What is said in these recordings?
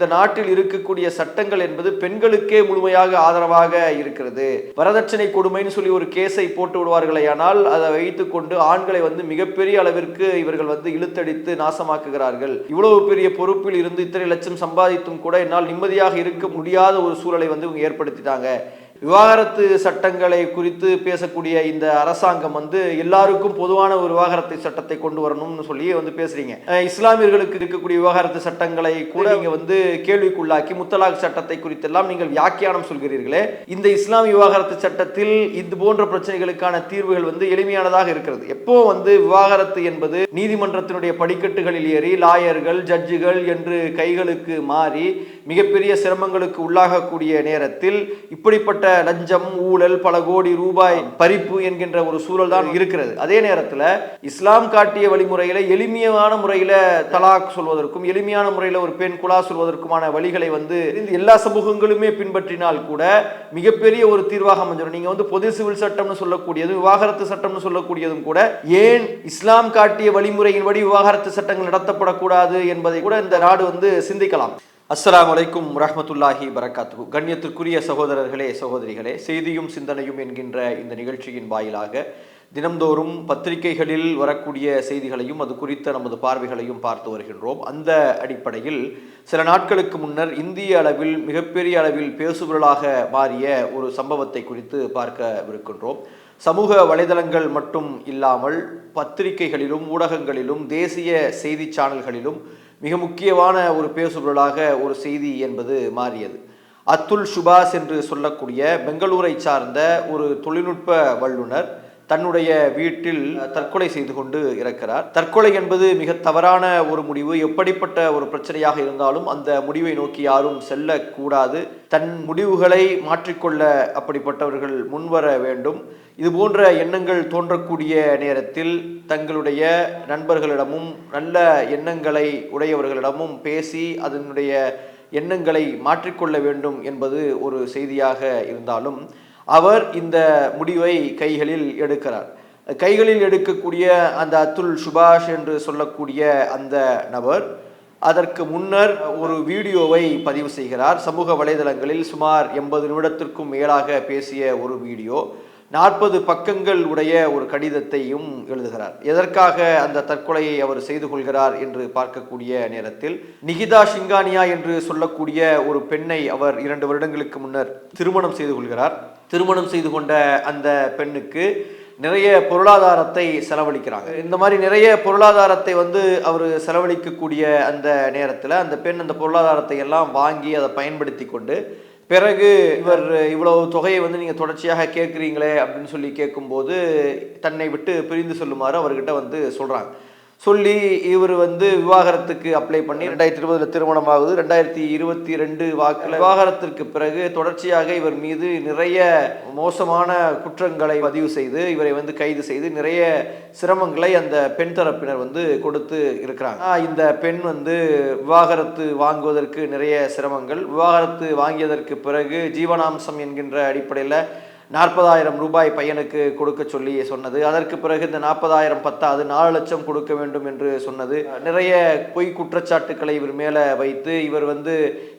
இந்த நாட்டில் இருக்கக்கூடிய சட்டங்கள் என்பது பெண்களுக்கே முழுமையாக ஆதரவாக இருக்கிறது. வரதட்சணை கொடுமைன்னு சொல்லி ஒரு கேஸை போட்டு விடுவார்களே ஆனால் அதை வைத்துக்கொண்டு ஆண்களை வந்து மிகப்பெரிய அளவிற்கு இவர்கள் வந்து இழுத்தடித்து நாசமாக்குகிறார்கள். இவ்வளவு பெரிய பொறுப்பில் இருந்து இத்தனை லட்சம் சம்பாதித்தும் கூட என்னால் நிம்மதியாக இருக்க முடியாத ஒரு சூழலை வந்து இவங்க ஏற்படுத்திட்டாங்க. விவாகரத்து சட்டங்களை குறித்து பேசக்கூடிய இந்த அரசாங்கம் வந்து எல்லாருக்கும் பொதுவான ஒரு விவாகரத்து சட்டத்தை கொண்டு வரணும்னு சொல்லி வந்து பேசுறீங்க. இஸ்லாமியர்களுக்கு இருக்கக்கூடிய விவாகரத்து சட்டங்களை கூட நீங்க வந்து கேள்விக்குள்ளாக்கி முத்தலாக் சட்டத்தை குறித்தெல்லாம் நீங்கள் வியாக்கியானம் சொல்கிறீர்களே. இந்த இஸ்லாமிய விவாகரத்து சட்டத்தில் இது போன்ற பிரச்சனைகளுக்கான தீர்வுகள் வந்து எளிமையானதாக இருக்கிறது. எப்போ வந்து விவாகரத்து என்பது நீதிமன்றத்தினுடைய படிக்கட்டுகளில் ஏறி லாயர்கள் ஜட்ஜுகள் என்று கைகளுக்கு மாறி மிகப்பெரிய சிரமங்களுக்கு உள்ளாகக்கூடிய நேரத்தில் இப்படிப்பட்ட லஞ்சம் ஊழல் பல கோடி ரூபாய் பறிப்பு என்கின்ற ஒரு சூழல் தான் இருக்கிறது. அதே நேரத்தில் இஸ்லாம் காட்டிய வழிமுறையில எளிமையான முறையில தலாக் சொல்வதற்கும் எளிமையான முறையில ஒரு பெண் குலா சொல்வதற்குமான வழிகளை வந்து எல்லா சமூகங்களுமே பின்பற்றினால் கூட மிகப்பெரிய ஒரு தீர்வாக அமைஞ்சிடும். நீங்க வந்து பொது சிவில் சட்டம்னு சொல்லக்கூடியதும் விவாகரத்து சட்டம்னு சொல்லக்கூடியதும் கூட ஏன் இஸ்லாம் காட்டிய வழிமுறையின்படி விவாகரத்து சட்டங்கள் நடத்தப்படக்கூடாது என்பதை கூட இந்த நாடு வந்து சிந்திக்கலாம். அஸ்லாம் அலைக்கும் ரஹமத்துல்லாஹி வரகாத்து கண்ணியத்திற்குரிய சகோதரர்களே சகோதரிகளே செய்தியும் சிந்தனையும் என்கின்ற இந்த நிகழ்ச்சியின் வாயிலாக தினம்தோறும் பத்திரிகைகளில் வரக்கூடிய செய்திகளையும் அது குறித்த நமது பார்வைகளையும் பார்த்து வருகின்றோம். அந்த அடிப்படையில் சில நாட்களுக்கு முன்னர் இந்திய அளவில் மிகப்பெரிய அளவில் பேசுபொருளாக மாறிய ஒரு சம்பவத்தை குறித்து பார்க்கவிருக்கின்றோம். சமூக வலைதளங்கள் மட்டும் இல்லாமல் பத்திரிகைகளிலும் ஊடகங்களிலும் தேசிய செய்தி சேனல்களிலும் மிக முக்கியமான ஒரு பேசுபொருளாக ஒரு செய்தி என்பது மாறியது. அத்துல் சுபாஸ் என்று சொல்லக்கூடிய பெங்களூரை சார்ந்த ஒரு தொழில்நுட்ப வல்லுனர் தன்னுடைய வீட்டில் தற்கொலை செய்து கொண்டு இறக்கிறார். தற்கொலை என்பது மிக தவறான ஒரு முடிவு. எப்படிப்பட்ட ஒரு பிரச்சனையாக இருந்தாலும் அந்த முடிவை நோக்கி யாரும் செல்லக்கூடாது. தன் முடிவுகளை மாற்றிக்கொள்ள அப்படிப்பட்டவர்கள் முன்வர வேண்டும். இது போன்ற எண்ணங்கள் தோன்றக்கூடிய நேரத்தில் தங்களுடைய நண்பர்களிடமும் நல்ல எண்ணங்களை உடையவர்களிடமும் பேசி அதனுடைய எண்ணங்களை மாற்றிக்கொள்ள வேண்டும் என்பது ஒரு செய்தியாக இருந்தாலும் அவர் இந்த முடிவை கைகளில் எடுக்கிறார். கைகளில் எடுக்கக்கூடிய அந்த அத்துல் சுபாஷ் என்று சொல்லக்கூடிய அந்த நபர் அதற்கு முன்னர் ஒரு வீடியோவை பதிவு செய்கிறார். சமூக வலைதளங்களில் சுமார் எண்பது நிமிடத்திற்கும் மேலாக பேசிய ஒரு வீடியோ. நாற்பது பக்கங்கள் உடைய ஒரு கடிதத்தையும் எழுதுகிறார். எதற்காக அந்த தற்கொலையை அவர் செய்து கொள்கிறார் என்று பார்க்கக்கூடிய நேரத்தில் நிகிதா சிங்கானியா என்று சொல்லக்கூடிய ஒரு பெண்ணை அவர் இரண்டு வருடங்களுக்கு முன்னர் திருமணம் செய்து கொள்கிறார். திருமணம் செய்து கொண்ட அந்த பெண்ணுக்கு நிறைய பொருளாதாரத்தை செலவழிக்கிறாங்க. இந்த மாதிரி நிறைய பொருளாதாரத்தை வந்து அவர் செலவழிக்கக்கூடிய அந்த நேரத்தில் அந்த பெண் அந்த பொருளாதாரத்தை எல்லாம் வாங்கி அதை பயன்படுத்தி கொண்டு பிறகு இவர் இவ்வளவு தொகையை வந்து நீங்கள் தொடர்ச்சியாக கேட்குறீங்களே அப்படின்னு சொல்லி கேட்கும்போது தன்னை விட்டு பிரிந்து சொல்லுமாறு அவர்கிட்ட வந்து சொல்கிறாங்க சொல்லி இவர் வந்து விவாகரத்துக்கு அப்ளை பண்ணி ரெண்டாயிரத்தி இருபதுல திருமணம் ஆகுது ரெண்டாயிரத்தி இருபத்தி ரெண்டு வாக்கில் விவாகரத்திற்கு பிறகு தொடர்ச்சியாக இவர் மீது நிறைய மோசமான குற்றங்களை பதிவு செய்து இவரை வந்து கைது செய்து நிறைய சிரமங்களை அந்த பெண் தரப்பினர் வந்து கொடுத்து இருக்கிறாங்க. இந்த பெண் வந்து விவாகரத்து வாங்குவதற்கு நிறைய சிரமங்கள். விவாகரத்து வாங்கியதற்கு பிறகு ஜீவனாம்சம் என்கின்ற அடிப்படையில் நாற்பதாயிரம் ரூபாய் பையனுக்கு கொடுக்க சொல்லி சொன்னது. அதற்கு பிறகு இந்த நாற்பதாயிரம் பத்தாது நாலு லட்சம் கொடுக்க வேண்டும் என்று சொன்னது. நிறைய பொய் குற்றச்சாட்டுக்களை இவர் மேலே வைத்து இவர் வந்து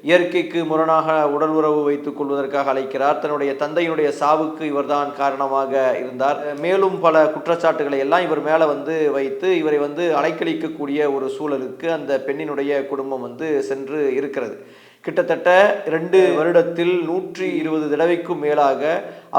இயற்கைக்கு முரணாக உடல் உறவு வைத்துக் கொள்வதற்காக அழைக்கிறார். தன்னுடைய தந்தையினுடைய சாவுக்கு இவர்தான் காரணமாக இருந்தார். மேலும் பல குற்றச்சாட்டுகளை எல்லாம் இவர் மேலே வந்து வைத்து இவரை வந்து அலைக்கழிக்கக்கூடிய ஒரு சூழலுக்கு அந்த பெண்ணினுடைய குடும்பம் வந்து சென்று இருக்கிறது. கிட்டத்தட்ட ரெண்டு வருடத்தில் நூற்றி இருபது தடவைக்கும் மேலாக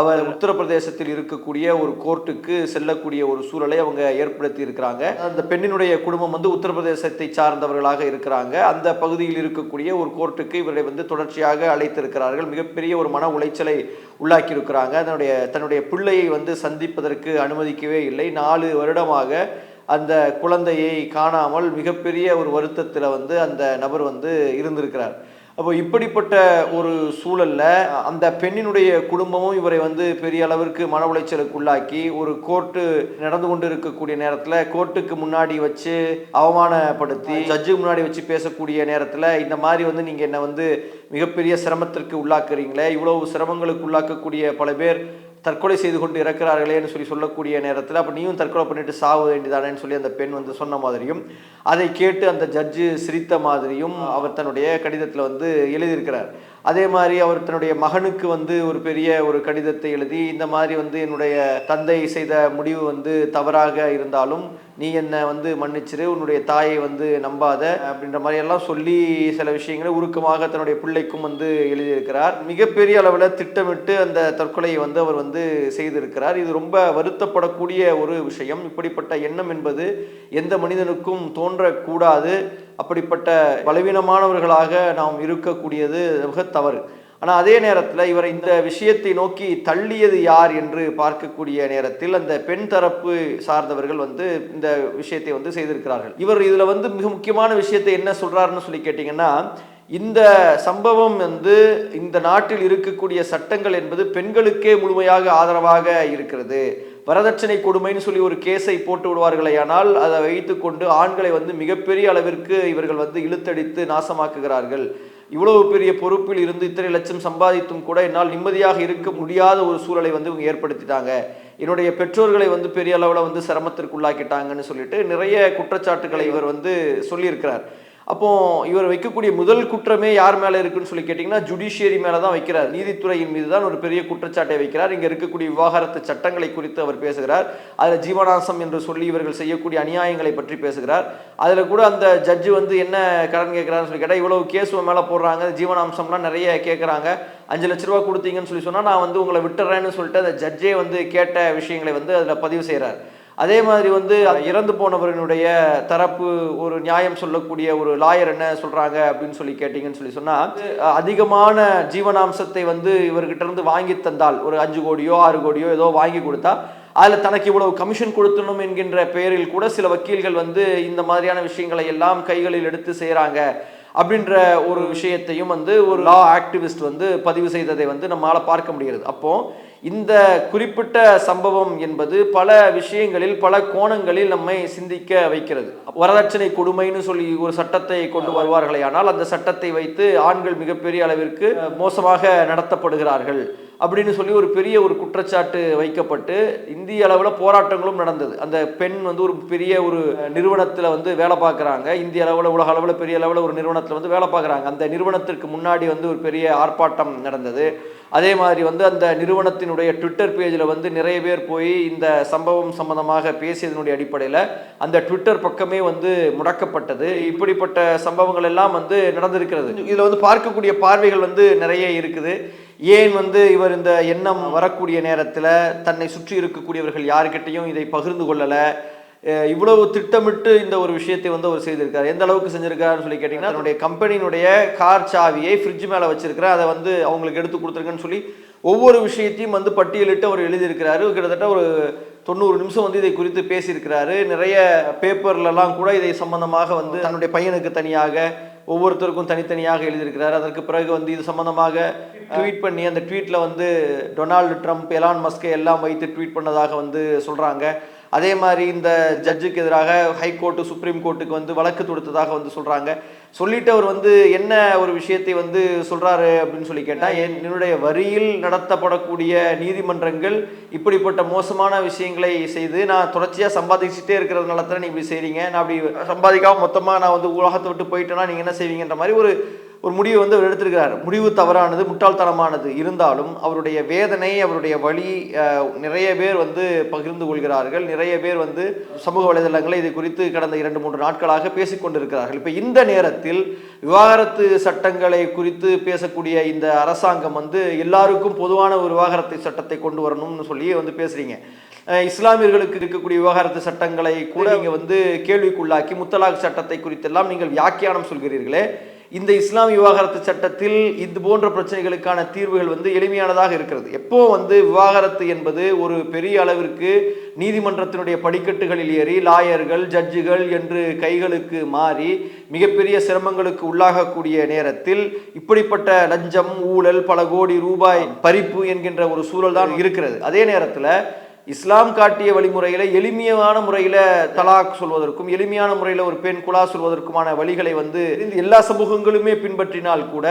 அவர் உத்தரப்பிரதேசத்தில் இருக்கக்கூடிய ஒரு கோர்ட்டுக்கு செல்லக்கூடிய ஒரு சூழலை அவங்க ஏற்படுத்தி இருக்கிறாங்க அந்த பெண்ணினுடைய குடும்பம் வந்து உத்தரப்பிரதேசத்தை சார்ந்தவர்களாக இருக்கிறாங்க. அந்த பகுதியில் இருக்கக்கூடிய ஒரு கோர்ட்டுக்கு இவரை வந்து தொடர்ச்சியாக அழைத்திருக்கிறார்கள். மிகப்பெரிய ஒரு மன உளைச்சலை உள்ளாக்கி இருக்கிறாங்க தன்னுடைய தன்னுடைய பிள்ளையை வந்து சந்திப்பதற்கு அனுமதிக்கவே இல்லை. நாலு வருடமாக அந்த குழந்தையை காணாமல் மிகப்பெரிய ஒரு வருத்தத்தில் வந்து அந்த நபர் வந்து இருந்திருக்கிறார். அப்போ இப்படிப்பட்ட ஒரு சூழல்ல அந்த பெண்ணினுடைய குடும்பமும் இவரை வந்து பெரிய அளவிற்கு மன உளைச்சலுக்கு உள்ளாக்கி ஒரு கோர்ட்டு நடந்து கொண்டு இருக்கக்கூடிய நேரத்தில் கோர்ட்டுக்கு முன்னாடி வச்சு அவமானப்படுத்தி ஜட்ஜு முன்னாடி வச்சு பேசக்கூடிய நேரத்தில் இந்த மாதிரி வந்து நீங்கள் என்னை வந்து மிகப்பெரிய சிரமத்திற்கு உள்ளாக்குறீங்களே இவ்வளவு சிரமங்களுக்கு உள்ளாக்கக்கூடிய பல பேர் தற்கொலை செய்து கொண்டு இறக்கிறார்களேன்னு சொல்லி சொல்லக்கூடிய நேரத்தில் அப்போ நீயும் தற்கொலை பண்ணிட்டு சாவு வேண்டியதானேன்னு சொல்லி அந்த பெண் வந்து சொன்ன மாதிரியும் அதை கேட்டு அந்த ஜட்ஜு சிரித்த மாதிரியும் அவர் தன்னுடைய கடிதத்தில் வந்து எழுதியிருக்கிறார். அதே மாதிரி அவர் தன்னுடைய மகனுக்கு வந்து ஒரு பெரிய ஒரு கடிதத்தை எழுதி இந்த மாதிரி வந்து என்னுடைய தந்தை செய்த முடிவு வந்து தவறாக இருந்தாலும் நீ என்னை வந்து மன்னிச்சிரு உன்னுடைய தாயை வந்து நம்பாத அப்படின்ற மாதிரி எல்லாம் சொல்லி சில விஷயங்களை உருக்கமாக தன்னுடைய பிள்ளைக்கும் வந்து எழுதியிருக்கிறார். மிகப்பெரிய அளவில் திட்டமிட்டு அந்த தற்கொலையை வந்து அவர் வந்து செய்திருக்கிறார். இது ரொம்ப வருத்தப்படக்கூடிய ஒரு விஷயம். இப்படிப்பட்ட எண்ணம் என்பது எந்த மனிதனுக்கும் தோன்றக்கூடாது. அப்படிப்பட்ட பலவீனமானவர்களாக நாம் இருக்கக்கூடியது மிக தவறு. ஆனால் அதே நேரத்தில் இவர் இந்த விஷயத்தை நோக்கி தள்ளியது யார் என்று பார்க்கக்கூடிய நேரத்தில் அந்த பெண் தரப்பு சார்ந்தவர்கள் வந்து இந்த விஷயத்தை வந்து செய்திருக்கிறார்கள். இவர் இதில் வந்து மிக முக்கியமான விஷயத்தை என்ன சொல்கிறாருன்னு சொல்லி கேட்டிங்கன்னா இந்த சம்பவம் வந்து இந்த நாட்டில் இருக்கக்கூடிய சட்டங்கள் என்பது பெண்களுக்கே முழுமையாக ஆதரவாக இருக்கிறது. வரதட்சணை கொடுமைன்னு சொல்லி ஒரு கேஸை போட்டு விடுவார்களே ஆனால் அதை வைத்துக்கொண்டு ஆண்களை வந்து மிகப்பெரிய அளவிற்கு இவர்கள் வந்து இழுத்தடித்து நாசமாக்குகிறார்கள். இவ்வளவு பெரிய பொறுப்பில் இருந்து இத்தனை லட்சம் சம்பாதித்தும் கூட என்னால் நிம்மதியாக இருக்க முடியாத ஒரு சூழலை வந்து இவங்க ஏற்படுத்திட்டாங்க. என்னுடைய பெற்றோர்களை வந்து பெரிய அளவில் வந்து சிரமத்திற்கு உள்ளாக்கிட்டாங்கன்னு சொல்லிட்டு நிறைய குற்றச்சாட்டுகளை இவர் வந்து சொல்லியிருக்கிறார். அப்போ இவர் வைக்கக்கூடிய முதல் குற்றமே யார் மேலே இருக்குன்னு சொல்லி கேட்டிங்கன்னா ஜுடிஷியரி மேலே தான் வைக்கிறார். நீதித்துறையின் மீது தான் ஒரு பெரிய குற்றச்சாட்டை வைக்கிறார். இங்கே இருக்கக்கூடிய விவாகரத்து சட்டங்களை குறித்து அவர் பேசுகிறார். அதில் ஜீவனாசம் என்று சொல்லி இவர்கள் செய்யக்கூடிய அநியாயங்களை பற்றி பேசுகிறார். அதில் கூட அந்த ஜட்ஜு வந்து என்ன கடன் கேட்குறாருன்னு சொல்லி கேட்டால் இவ்வளவு கேஸ் மேலே போடுறாங்க ஜீவனாம்சம்லாம் நிறைய கேட்குறாங்க. அஞ்சு லட்ச ரூபா கொடுத்தீங்கன்னு சொல்லி சொன்னால் நான் வந்து உங்களை விட்டுறேன்னு சொல்லிட்டு அந்த ஜட்ஜே வந்து கேட்ட விஷயங்களை வந்து அதில் பதிவு செய்கிறார் அதே மாதிரி வந்து இறந்து போனவரனுடைய தரப்பு ஒரு நியாயம் சொல்லக்கூடிய ஒரு லாயர் என்ன சொல்றாங்க அப்படின்னு சொல்லி கேட்டீங்கன்னு சொல்லி சொன்னா அதிகமான ஜீவனாம்சத்தை வந்து இவர்கிட்ட இருந்து வாங்கி தந்தால் ஒரு அஞ்சு கோடியோ ஆறு கோடியோ ஏதோ வாங்கி கொடுத்தா அதில் தனக்கு இவ்வளவு கமிஷன் கொடுத்தணும் என்கின்ற பெயரில் கூட சில வக்கீல்கள் வந்து இந்த மாதிரியான விஷயங்களை எல்லாம் கைகளில் எடுத்து செய்கிறாங்க அப்படின்ற ஒரு விஷயத்தையும் வந்து ஒரு லா ஆக்டிவிஸ்ட் வந்து பதிவு செய்ததை வந்து நம்மளால் பார்க்க முடிகிறது. அப்போ இந்த குறிப்பிட்ட சம்பவம் என்பது பல விஷயங்களில் பல கோணங்களில் நம்மை சிந்திக்க வைக்கிறது. வரதட்சணை கொடுமைன்னு சொல்லி ஒரு சட்டத்தை கொண்டு வருவார்களே ஆனால் அந்த சட்டத்தை வைத்து ஆண்கள் மிகப்பெரிய அளவிற்கு மோசமாக நடத்தப்படுகிறார்கள். அப்படின்னு சொல்லி ஒரு பெரிய ஒரு குற்றச்சாட்டு வைக்கப்பட்டு இந்திய அளவில் போராட்டங்களும் நடந்தது. அந்த பெண் வந்து ஒரு பெரிய ஒரு நிறுவனத்தில் வந்து வேலை பார்க்குறாங்க. இந்திய அளவில் உலக அளவில் பெரிய அளவில் ஒரு நிறுவனத்தில் வந்து வேலை பார்க்குறாங்க. அந்த நிறுவனத்திற்கு முன்னாடி வந்து ஒரு பெரிய ஆர்ப்பாட்டம் நடந்தது. அதே மாதிரி வந்து அந்த நிறுவனத்தினுடைய ட்விட்டர் பேஜில் வந்து நிறைய பேர் போய் இந்த சம்பவம் சம்பந்தமாக பேசியதனுடைய அடிப்படையில் அந்த ட்விட்டர் பக்கமே வந்து முடக்கப்பட்டது. இப்படிப்பட்ட சம்பவங்கள் எல்லாம் வந்து நடந்திருக்கிறது. இதில் வந்து பார்க்கக்கூடிய பார்வைகள் வந்து நிறைய இருக்குது. ஏன் வந்து இவர் இந்த எண்ணம் வரக்கூடிய நேரத்தில் தன்னை சுற்றி இருக்கக்கூடியவர்கள் யாருக்கிட்டையும் இதை பகிர்ந்து கொள்ளலை? இவ்வளவு திட்டமிட்டு இந்த ஒரு விஷயத்தை வந்து அவர் செய்திருக்காரு. எந்த அளவுக்கு செஞ்சிருக்காருன்னு சொல்லி கேட்டிங்கன்னா தன்னுடைய கம்பெனியினுடைய கார் சாவியை ஃப்ரிட்ஜ் மேலே வச்சிருக்கிற அதை வந்து அவங்களுக்கு எடுத்து கொடுத்துருக்கேன்னு சொல்லி ஒவ்வொரு விஷயத்தையும் வந்து பட்டியலிட்டு அவர் எழுதியிருக்கிறாரு. கிட்டத்தட்ட ஒரு தொண்ணூறு நிமிஷம் வந்து இதை குறித்து பேசியிருக்கிறாரு. நிறைய பேப்பர்லலாம் கூட இதை சம்பந்தமாக வந்து தன்னுடைய பையனுக்கு தனியாக ஒவ்வொருத்தருக்கும் தனித்தனியாக எழுதியிருக்கிறார். அதற்கு பிறகு வந்து இது சம்பந்தமாக ட்வீட் பண்ணி அந்த ட்வீட்டில் வந்து டொனால்டு ட்ரம்ப் எலான் மஸ்கை எல்லாம் வைத்து ட்வீட் பண்ணதாக வந்து சொல்கிறாங்க அதே மாதிரி இந்த ஜட்ஜுக்கு எதிராக ஹைகோர்ட்டு சுப்ரீம் கோர்ட்டுக்கு வந்து வழக்கு தொடுத்ததாக வந்து சொல்கிறாங்க சொல்லிட்டு அவர் வந்து என்ன ஒரு விஷயத்தை வந்து சொல்கிறாரு அப்படின்னு சொல்லி கேட்டால் என்னுடைய வரியில் நடத்தப்படக்கூடிய நீதிமன்றங்கள் இப்படிப்பட்ட மோசமான விஷயங்களை செய்து நான் தொடர்ச்சியாக சம்பாதிச்சுட்டே இருக்கிறதுனால தானே நீ இப்படி செய்கிறீங்க நான் அப்படி சம்பாதிக்காமல் மொத்தமாக நான் வந்து உலகத்தை விட்டு போயிட்டேன்னா நீங்கள் என்ன செய்வீங்கன்ற மாதிரி ஒரு ஒரு முடிவை வந்து அவர் எடுத்திருக்கிறார். முடிவு தவறானது முட்டாள்தனமானது. இருந்தாலும் அவருடைய வேதனை அவருடைய வழி நிறைய பேர் வந்து பகிர்ந்து கொள்கிறார்கள். நிறைய பேர் வந்து சமூக வலைதளங்களை இது குறித்து கடந்த இரண்டு மூன்று நாட்களாக பேசிக்கொண்டிருக்கிறார்கள் இப்போ இந்த நேரத்தில் விவாகரத்து சட்டங்களை குறித்து பேசக்கூடிய இந்த அரசாங்கம் வந்து எல்லாருக்கும் பொதுவான ஒரு விவாகரத்து சட்டத்தை கொண்டு வரணும்னு சொல்லி வந்து பேசுறீங்க. இஸ்லாமியர்களுக்கு இருக்கக்கூடிய விவகாரத்து சட்டங்களை கூட நீங்கள் வந்து கேள்விக்குள்ளாக்கி முத்தலாக் சட்டத்தை குறித்தெல்லாம் நீங்கள் வியாக்கியானம் சொல்கிறீர்களே. இந்த இஸ்லாமிய விவாகரத்து சட்டத்தில் இது போன்ற பிரச்சனைகளுக்கான தீர்வுகள் வந்து எளிமையானதாக இருக்கிறது. எப்போ வந்து விவாகரத்து என்பது ஒரு பெரிய அளவிற்கு நீதிமன்றத்தினுடைய படிக்கட்டுகளில் ஏறி லாயர்கள் ஜட்ஜுகள் என்று கைகளுக்கு மாறி மிகப்பெரிய சிரமங்களுக்கு உள்ளாகக்கூடிய நேரத்தில் இப்படிப்பட்ட லஞ்சம் ஊழல் பல கோடி ரூபாய் பறிப்பு என்கின்ற ஒரு சூழல் தான் இருக்கிறது. அதே நேரத்தில் இஸ்லாம் காட்டிய வழிமுறையில் எளிமையான முறையில் தலாக் சொல்வதற்கும் எளிமையான முறையில் ஒரு பெண் குலா சொல்வதற்குமான வழிகளை வந்து எல்லா சமூகங்களுமே பின்பற்றினால் கூட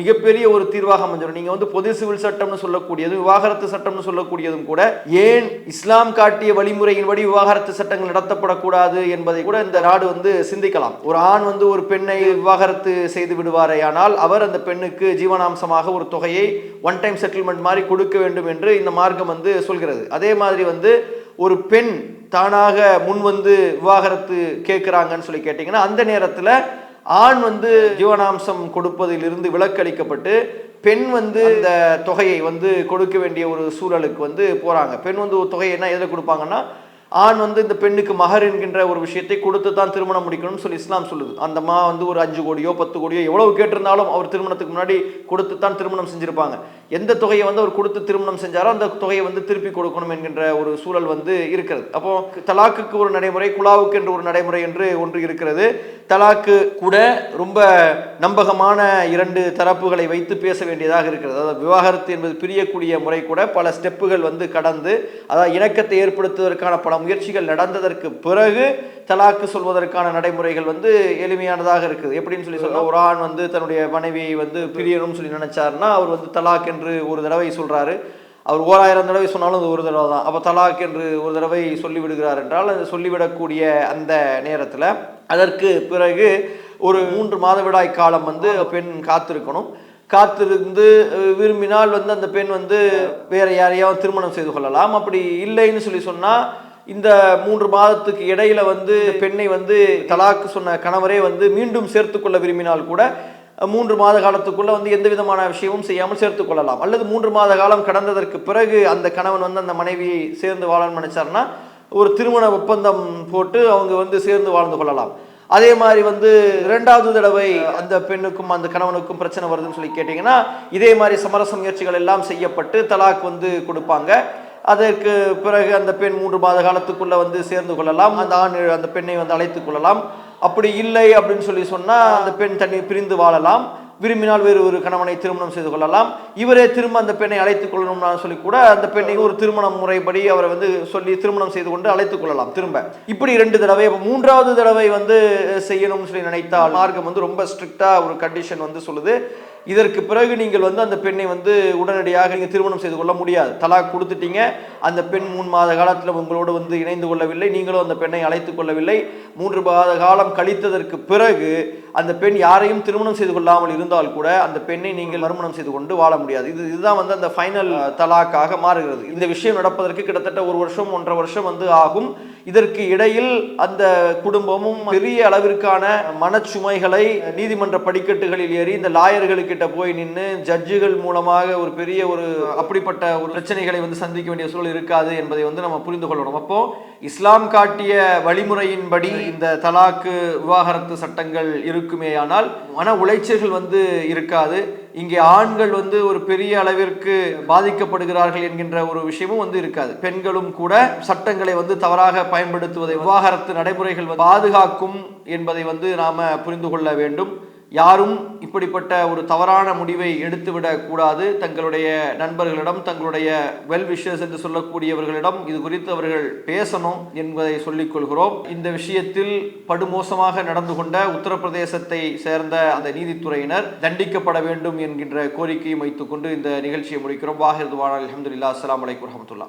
மிகப்பெரிய ஒரு தீர்வாக அமைஞ்சிடும். நீங்கள் வந்து பொது சிவில் சட்டம்னு சொல்லக்கூடியது விவாகரத்து சட்டம்னு சொல்லக்கூடியதும் கூட ஏன் இஸ்லாம் காட்டிய வழிமுறையின்படி விவாகரத்து சட்டங்கள் நடத்தப்படக்கூடாது என்பதை கூட இந்த நாடு வந்து சிந்திக்கலாம். ஒரு ஆண் வந்து ஒரு பெண்ணை விவாகரத்து செய்து விடுவாரேயானால் அவர் அந்த பெண்ணுக்கு ஜீவனாம்சமாக ஒரு தொகையை ஒன் டைம் செட்டில்மெண்ட் மாதிரி கொடுக்க வேண்டும் என்று இந்த மார்க்கம் வந்து சொல்கிறது. அதே மாதிரி வந்து ஒரு பெண் தானாக முன் வந்து விவாகரத்து கேட்குறாங்கன்னு சொல்லி கேட்டிங்கன்னா அந்த நேரத்தில் ஆண் வந்து ஜீவனாம்சம் கொடுப்பதிலிருந்து விலக்களிக்கப்பட்டு பெண் வந்து இந்த தொகையை வந்து கொடுக்க வேண்டிய ஒரு சூழலுக்கு வந்து போகிறாங்க பெண் வந்து ஒரு தொகையை என்ன எதில் கொடுப்பாங்கன்னா ஆண் வந்து இந்த பெண்ணுக்கு மகர் என்கின்ற ஒரு விஷயத்தை கொடுத்து தான் திருமணம் முடிக்கணும்னு சொல்லி இஸ்லாம் சொல்லுது. அந்த மா வந்து ஒரு அஞ்சு கோடியோ பத்து கோடியோ எவ்வளவு கேட்டிருந்தாலும் அவர் திருமணத்துக்கு முன்னாடி கொடுத்து தான் திருமணம் செஞ்சிருப்பாங்க. எந்த தொகையை வந்து அவர் கொடுத்து திருமணம் செஞ்சாரோ அந்த தொகையை வந்து திருப்பி கொடுக்கணும் என்கின்ற ஒரு சூழல் வந்து இருக்கிறது. அப்போ தலாக்குக்கு ஒரு நடைமுறை குலாவுக்கு என்று ஒரு நடைமுறை என்று ஒன்று இருக்கிறது. தலாக்கு கூட ரொம்ப நம்பகமான இரண்டு தரப்புகளை வைத்து பேச வேண்டியதாக இருக்கிறது. அதாவது விவாகரத்து என்பது பிரியக்கூடிய முறை கூட பல ஸ்டெப்புகள் வந்து கடந்து அதாவது இணக்கத்தை ஏற்படுத்துவதற்கான பல முயற்சிகள் நடந்ததற்கு பிறகு தலாக்கு சொல்வதற்கான நடைமுறைகள் வந்து எளிமையானதாக இருக்குது. எப்படின்னு சொல்லி சொன்னால் ஒரு ஆண் வந்து தன்னுடைய மனைவியை வந்து பிரியணும்னு சொல்லி நினைச்சாருன்னா அவர் வந்து தலாக் என்று ஒரு தடவை சொல்கிறாரு அவர் ஓராயிரம் தடவை சொன்னாலும் அது ஒரு தடவை தான். அப்போ தலாக் என்று ஒரு தடவை சொல்லிவிடுகிறார் என்றால் அது சொல்லிவிடக்கூடிய அந்த நேரத்தில் அதற்கு பிறகு ஒரு மூன்று மாதவிடாய் காலம் வந்து பெண் காத்திருக்கணும். காத்திருந்து விரும்பினால் வந்து அந்த பெண் வந்து வேற யாரையாவது திருமணம் செய்து கொள்ளலாம். அப்படி இல்லைன்னு சொல்லி சொன்னால் இந்த மூன்று மாதத்துக்கு இடையில வந்து பெண்ணை வந்து தலாக்கு சொன்ன கணவரே வந்து மீண்டும் சேர்த்துக்கொள்ள விரும்பினால் கூட மூன்று மாத காலத்துக்குள்ள வந்து எந்த விதமான விஷயமும் செய்யாமல் சேர்த்து கொள்ளலாம். அல்லது மூன்று மாத காலம் கடந்ததற்கு பிறகு அந்த கணவன் வந்து அந்த மனைவியை சேர்ந்து வாழணும்னு நினைச்சாருன்னா ஒரு திருமண ஒப்பந்தம் போட்டு அவங்க வந்து சேர்ந்து வாழ்ந்து கொள்ளலாம். அதே மாதிரி வந்து இரண்டாவது தடவை அந்த பெண்ணுக்கும் அந்த கணவனுக்கும் பிரச்சனை வருதுன்னு சொல்லி கேட்டிங்கன்னா இதே மாதிரி சமரச முயற்சிகள் எல்லாம் செய்யப்பட்டு தலாக் வந்து கொடுப்பாங்க. அதற்கு பிறகு அந்த பெண் மூன்று மாத காலத்துக்குள்ளே வந்து சேர்ந்து கொள்ளலாம். அந்த ஆண் அந்த பெண்ணை வந்து அழைத்து கொள்ளலாம். அப்படி இல்லை அப்படின்னு சொல்லி சொன்னால் அந்த பெண் தனி பிரிந்து வாழலாம். விரும்பினால் வேறு ஒரு கணவனை திருமணம் செய்து கொள்ளலாம். இவரே திரும்ப அந்த பெண்ணை அழைத்துக் கொள்ளணும்னு சொல்லி கூட அந்த பெண்ணை ஒரு திருமணம் முறைப்படி அவரை வந்து சொல்லி திருமணம் செய்து கொண்டு அழைத்துக் கொள்ளலாம் திரும்ப. இப்படி ரெண்டு தடவை மூன்றாவது தடவை வந்து செய்யணும்னு சொல்லி நினைத்தால் மார்க்கம் வந்து ரொம்ப ஸ்ட்ரிக்டா ஒரு கண்டிஷன் வந்து சொல்லுது. இதற்கு பிறகு நீங்கள் வந்து அந்த பெண்ணை வந்து உடனடியாக நீங்கள் திருமணம் செய்து கொள்ள முடியாது. தலாக் கொடுத்துட்டீங்க. அந்த பெண் மூணு மாத காலத்தில் உங்களோடு வந்து இணைந்து கொள்ளவில்லை. நீங்களும் அந்த பெண்ணை அழைத்து கொள்ளவில்லை. மூன்று மாத காலம் கழித்ததற்கு பிறகு அந்த பெண் யாரையும் திருமணம் செய்து கொள்ளாமல் இருந்தால் கூட அந்த பெண்ணை நீங்கள் மறுமணம் செய்து கொண்டு வாழ முடியாது. இது இதுதான் வந்து அந்த ஃபைனல் தலாக்காக மாறுகிறது. இந்த விஷயம் நடப்பதற்கு கிட்டத்தட்ட ஒரு வருஷம் ஒன்றரை வருஷம் வந்து ஆகும். இதற்கு இடையில் அந்த குடும்பமும் பெரிய அளவிற்கான மனச்சுமைகளை நீதிமன்ற படிக்கட்டுகளில் ஏறி இந்த லாயர்களுக்கு கிட்ட போய் நின்று ஜட்ஜுகள் மூலமாக ஒரு பெரிய ஒரு அப்படிப்பட்ட ஒரு பிரச்சனைகளை வந்து சந்திக்க வேண்டிய சூழல் இருக்காது என்பதை வந்து நம்ம புரிந்து கொள்ளணும். அப்போ இஸ்லாம் காட்டிய வழிமுறையின்படி இந்த தலாக்கு விவாகரத்து சட்டங்கள் இருக்குமேயானால் மன உளைச்சல்கள் வந்து இருக்காது. இங்கே ஆண்கள் வந்து ஒரு பெரிய அளவிற்கு பாதிக்கப்படுகிறார்கள் என்கின்ற ஒரு விஷயமும் வந்து இருக்காது. பெண்களும் கூட சட்டங்களை வந்து தவறாக பயன்படுத்துவதை விவாகரத்து நடைமுறைகள் வந்து பாதுகாக்கும் என்பதை வந்து நாம புரிந்து கொள்ள வேண்டும். யாரும் இப்படிப்பட்ட ஒரு தவறான முடிவை எடுத்துவிடக்கூடாது தங்களுடைய நண்பர்களிடம் தங்களுடைய வெல் விஷஸ் என்று சொல்லக்கூடியவர்களிடம் இது குறித்து அவர்கள் பேசணும் என்பதை சொல்லிக் கொள்கிறோம். இந்த விஷயத்தில் படுமோசமாக நடந்து கொண்ட உத்தரப்பிரதேசத்தை சேர்ந்த அந்த நீதித்துறையினர் தண்டிக்கப்பட வேண்டும் என்கின்ற கோரிக்கையும் வைத்துக்கொண்டு இந்த நிகழ்ச்சியை முடிக்கிறோம். வாஹிர் துவானா அலமதுல்லா அஸ்லாம் வலைக்கம் வரமத்துல்லா